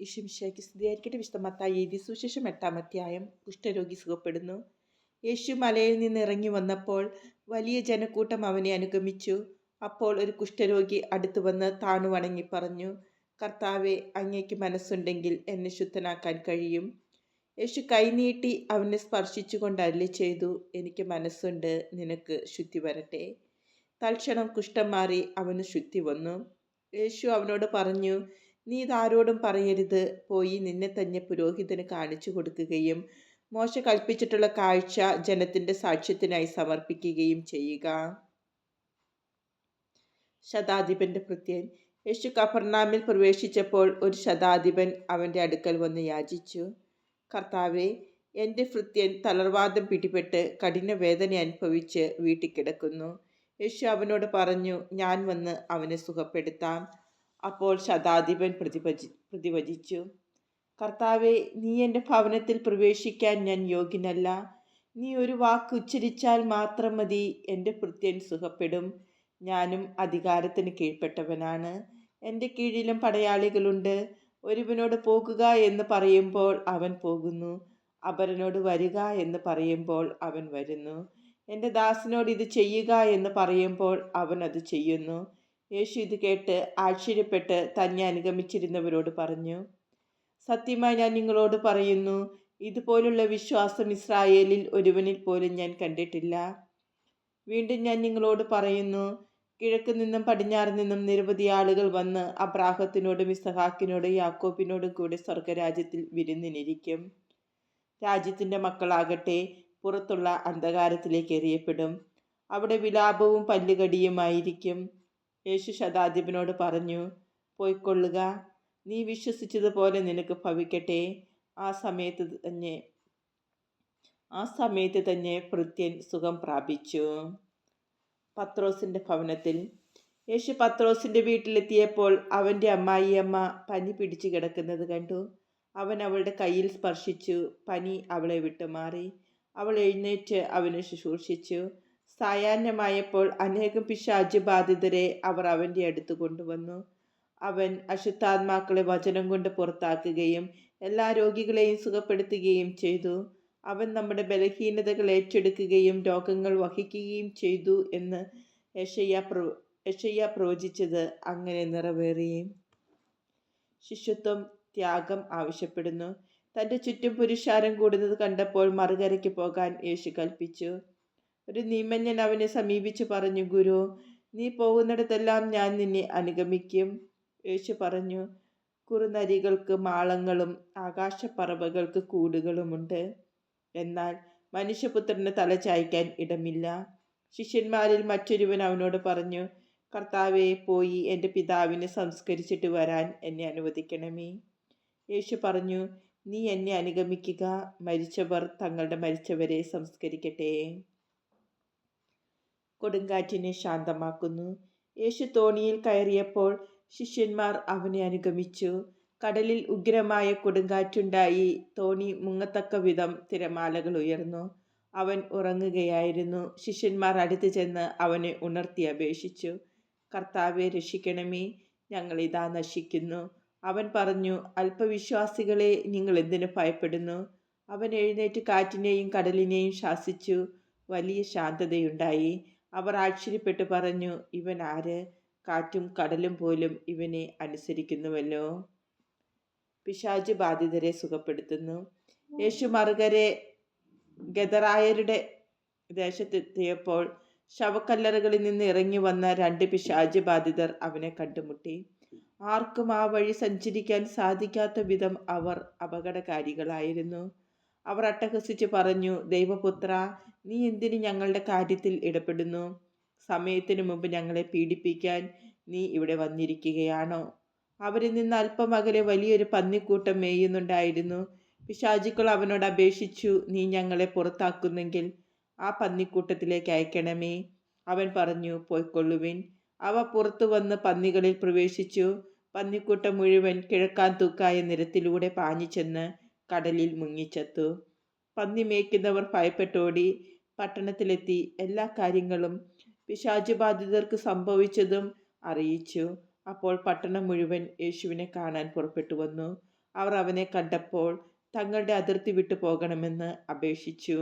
യേശുമിശിഹായ്ക്ക് സ്ഥിതിയായിരിക്കട്ടെ. വിശുദ്ധ മത്തായി എഴുതി സുശേഷം എട്ടാം അധ്യായം കുഷ്ഠരോഗി സുഖപ്പെടുന്നു. യേശു മലയിൽ നിന്ന് ഇറങ്ങി വന്നപ്പോൾ വലിയ ജനക്കൂട്ടം അവനെ അനുഗമിച്ചു. അപ്പോൾ ഒരു കുഷ്ഠരോഗി അടുത്തു വന്ന് താണു വണങ്ങി പറഞ്ഞു കർത്താവെ അങ്ങേക്ക് മനസ്സുണ്ടെങ്കിൽ എന്നെ ശുദ്ധനാക്കാൻ കഴിയും യേശു കൈനീട്ടി അവനെ സ്പർശിച്ചുകൊണ്ട് അരളി ചെയ്തു എനിക്ക് മനസ്സുണ്ട് നിനക്ക് ശുദ്ധി വരട്ടെ. തൽക്ഷണം കുഷ്ഠം മാറി അവന് ശുദ്ധി വന്നു. യേശു അവനോട് പറഞ്ഞു നീ ഇതാരോടും പറയരുത്. പോയി നിന്നെ തന്നെ പുരോഹിതന് കാണിച്ചു കൊടുക്കുകയും മോശ കൽപ്പിച്ചിട്ടുള്ള കാഴ്ച ജനത്തിന്റെ സാക്ഷ്യത്തിനായി സമർപ്പിക്കുകയും ചെയ്യുക. ശതാധിപന്റെ ഭൃത്യൻ യേശു കഫർനാമിൽ പ്രവേശിച്ചപ്പോൾ ഒരു ശതാധിപൻ അവന്റെ അടുക്കൽ വന്ന് യാചിച്ചു. കർത്താവെ എന്റെ ഭൃത്യൻ തളർവാദം പിടിപെട്ട് കഠിന വേദന അനുഭവിച്ച് വീട്ടിൽ കിടക്കുന്നു. യേശു അവനോട് പറഞ്ഞു ഞാൻ വന്ന് അവനെ സുഖപ്പെടുത്താം. അപ്പോൾ ശതാധിപൻ പ്രതിഭജി പ്രതിഭജിച്ചു കർത്താവെ നീ എന്റെ ഭവനത്തിൽ പ്രവേശിക്കാൻ ഞാൻ യോഗ്യനല്ല. നീ ഒരു വാക്ക് ഉച്ചരിച്ചാൽ മാത്രം മതി. എന്റെ ഭൃത്യൻ സുഖപ്പെടും. ഞാനും അധികാരത്തിന് കീഴ്പ്പെട്ടവനാണ്. എന്റെ കീഴിലും പടയാളികളുണ്ട്. ഒരുവനോട് പോകുക എന്ന് പറയുമ്പോൾ അവൻ പോകുന്നു. അപരനോട് വരിക എന്ന് പറയുമ്പോൾ അവൻ വരുന്നു. എന്റെ ദാസിനോട് ഇത് ചെയ്യുക എന്ന് പറയുമ്പോൾ അവൻ അത് ചെയ്യുന്നു. യേശു ഇത് കേട്ട് ആശ്ചര്യപ്പെട്ട് തന്നെ അനുഗമിച്ചിരുന്നവരോട് പറഞ്ഞു സത്യമായി ഞാൻ നിങ്ങളോട് പറയുന്നു ഇതുപോലുള്ള വിശ്വാസം ഇസ്രായേലിൽ ഒരുവനിൽ പോലും ഞാൻ കണ്ടിട്ടില്ല. വീണ്ടും ഞാൻ നിങ്ങളോട് പറയുന്നു കിഴക്ക് നിന്നും പടിഞ്ഞാറ് നിന്നും നിരവധി ആളുകൾ വന്ന് അബ്രാഹത്തിനോടും ഇസഹാക്കിനോടും യാക്കോബിനോടും കൂടെ സ്വർഗരാജ്യത്തിൽ വിരുന്നിനിരിക്കും. രാജ്യത്തിന്റെ മക്കളാകട്ടെ പുറത്തുള്ള അന്ധകാരത്തിലേക്ക് എറിയപ്പെടും. അവിടെ വിലാപവും പല്ലുകടിയുമായിരിക്കും. യേശു ശതാധിപനോട് പറഞ്ഞു പോയിക്കൊള്ളുക. നീ വിശ്വസിച്ചതുപോലെ നിനക്ക് ഭവിക്കട്ടെ. ആ സമയത്ത് തന്നെ ആ സമയത്ത് തന്നെ ഭൃത്യൻ സുഖം പ്രാപിച്ചു. പത്രോസിന്റെ ഭവനത്തിൽ യേശു പത്രോസിന്റെ വീട്ടിലെത്തിയപ്പോൾ അവന്റെ അമ്മായിയമ്മ പനി പിടിച്ചു കിടക്കുന്നത് കണ്ടു. അവൻ അവളുടെ കയ്യിൽ സ്പർശിച്ചു. പനി അവളെ വിട്ടുമാറി. അവൾ എഴുന്നേറ്റ് അവനെ ശുശ്രൂഷിച്ചു. സായാഹ്നമായപ്പോൾ അനേകം പിശാജ് ബാധിതരെ അവർ അവന്റെ അടുത്ത് കൊണ്ടുവന്നു. അവൻ അശുദ്ധാത്മാക്കളെ വചനം കൊണ്ട് പുറത്താക്കുകയും എല്ലാ രോഗികളെയും സുഖപ്പെടുത്തുകയും ചെയ്തു. അവൻ നമ്മുടെ ബലഹീനതകൾ ഏറ്റെടുക്കുകയും രോഗങ്ങൾ വഹിക്കുകയും ചെയ്തു എന്ന് യഷയ്യ പ്രോ യഷയ്യ പ്രവചിച്ചത് അങ്ങനെ നിറവേറി. ശിശുത്വം ത്യാഗം ആവശ്യപ്പെടുന്നു. തന്റെ ചുറ്റും പുരുഷാരം കൂടുന്നത് കണ്ടപ്പോൾ മറുകരയ്ക്ക് പോകാൻ യേശു കൽപ്പിച്ചു. ഒരു നിമഞ്ഞൻ അവനെ സമീപിച്ചു പറഞ്ഞു ഗുരു നീ പോകുന്നിടത്തെല്ലാം ഞാൻ നിന്നെ അനുഗമിക്കും. യേശു പറഞ്ഞു കുറുനരികൾക്ക് മാളങ്ങളും ആകാശപ്പറവകൾക്ക് കൂടുകളുമുണ്ട്. എന്നാൽ മനുഷ്യപുത്രന് തല ചായ്ക്കാൻ ഇടമില്ല. ശിഷ്യന്മാരിൽ മറ്റൊരുവൻ അവനോട് പറഞ്ഞു കർത്താവെ പോയി എന്റെ പിതാവിനെ സംസ്കരിച്ചിട്ട് വരാൻ എന്നെ അനുവദിക്കണമേ. യേശു പറഞ്ഞു നീ എന്നെ അനുഗമിക്കുക. മരിച്ചവർ തങ്ങളുടെ മരിച്ചവരെ സംസ്കരിക്കട്ടെ. കൊടുങ്കാറ്റിനെ ശാന്തമാക്കുന്നു. യേശു തോണിയിൽ കയറിയപ്പോൾ ശിഷ്യന്മാർ അവനെ അനുഗമിച്ചു. കടലിൽ ഉഗ്രമായ കൊടുങ്കാറ്റുണ്ടായി. തോണി മുങ്ങത്തക്ക വിധം തിരമാലകൾ ഉയർന്നു. അവൻ ഉറങ്ങുകയായിരുന്നു. ശിഷ്യന്മാർ അടുത്തു ചെന്ന് അവനെ ഉണർത്തി അപേക്ഷിച്ചു. കർത്താവെ രക്ഷിക്കണമേ. ഞങ്ങളിതാ നശിക്കുന്നു. അവൻ പറഞ്ഞു അല്പവിശ്വാസികളെ നിങ്ങൾ എന്തിനു ഭയപ്പെടുന്നു? അവൻ എഴുന്നേറ്റ് കാറ്റിനെയും കടലിനെയും ശാസിച്ചു. വലിയ ശാന്തതയുണ്ടായി. അവർ ആശ്ചര്യപ്പെട്ട് പറഞ്ഞു ഇവൻ ആര്? കാറ്റും കടലും പോലും ഇവനെ അനുസരിക്കുന്നുവല്ലോ പിശാജ് ബാധിതരെ സുഖപ്പെടുത്തുന്നു. യേശു മറുകരെ ഗതറായരുടെ ദേശത്തെത്തിയപ്പോൾ ശവക്കല്ലറകളിൽ നിന്ന് ഇറങ്ങി വന്ന രണ്ട് പിശാജ് ബാധിതർ അവനെ കണ്ടുമുട്ടി. ആർക്കും ആ വഴി സഞ്ചരിക്കാൻ സാധിക്കാത്ത വിധം അവർ അപകടകാരികളായിരുന്നു. അവർ അട്ടഹസിച്ച് പറഞ്ഞു ദൈവപുത്ര നീ എന്തിന് ഞങ്ങളുടെ കാര്യത്തിൽ ഇടപെടുന്നു? സമയത്തിനു മുമ്പ് ഞങ്ങളെ പീഡിപ്പിക്കാൻ നീ ഇവിടെ വന്നിരിക്കുകയാണോ? അവരിൽ നിന്ന് അല്പം അകലെ വലിയൊരു പന്നിക്കൂട്ടം മേയുന്നുണ്ടായിരുന്നു. പിശാചുക്കൾ അവനോട് അപേക്ഷിച്ചു നീ ഞങ്ങളെ പുറത്താക്കുന്നെങ്കിൽ ആ പന്നിക്കൂട്ടത്തിലേക്ക് അയക്കണമേ അവൻ പറഞ്ഞു പോയിക്കൊള്ളുവിൻ. അവ പുറത്തു വന്ന് പന്നികളിൽ പ്രവേശിച്ചു. പന്നിക്കൂട്ടം മുഴുവൻ കിഴക്കാൻ തൂക്കായ നിരത്തിലൂടെ പാഞ്ഞു ചെന്ന് കടലിൽ മുങ്ങിച്ചെത്തു. പന്നി മേയ്ക്കുന്നവർ ഭയപ്പെട്ടോടി. പട്ടണത്തിലെത്തി എല്ലാ കാര്യങ്ങളും പിശാചു ബാധിതർക്ക് സംഭവിച്ചതും അറിയിച്ചു. അപ്പോൾ പട്ടണം മുഴുവൻ യേശുവിനെ കാണാൻ പുറപ്പെട്ടു വന്നു. അവർ അവനെ കണ്ടപ്പോൾ തങ്ങളുടെ അതിർത്തി വിട്ടു പോകണമെന്ന് അപേക്ഷിച്ചു.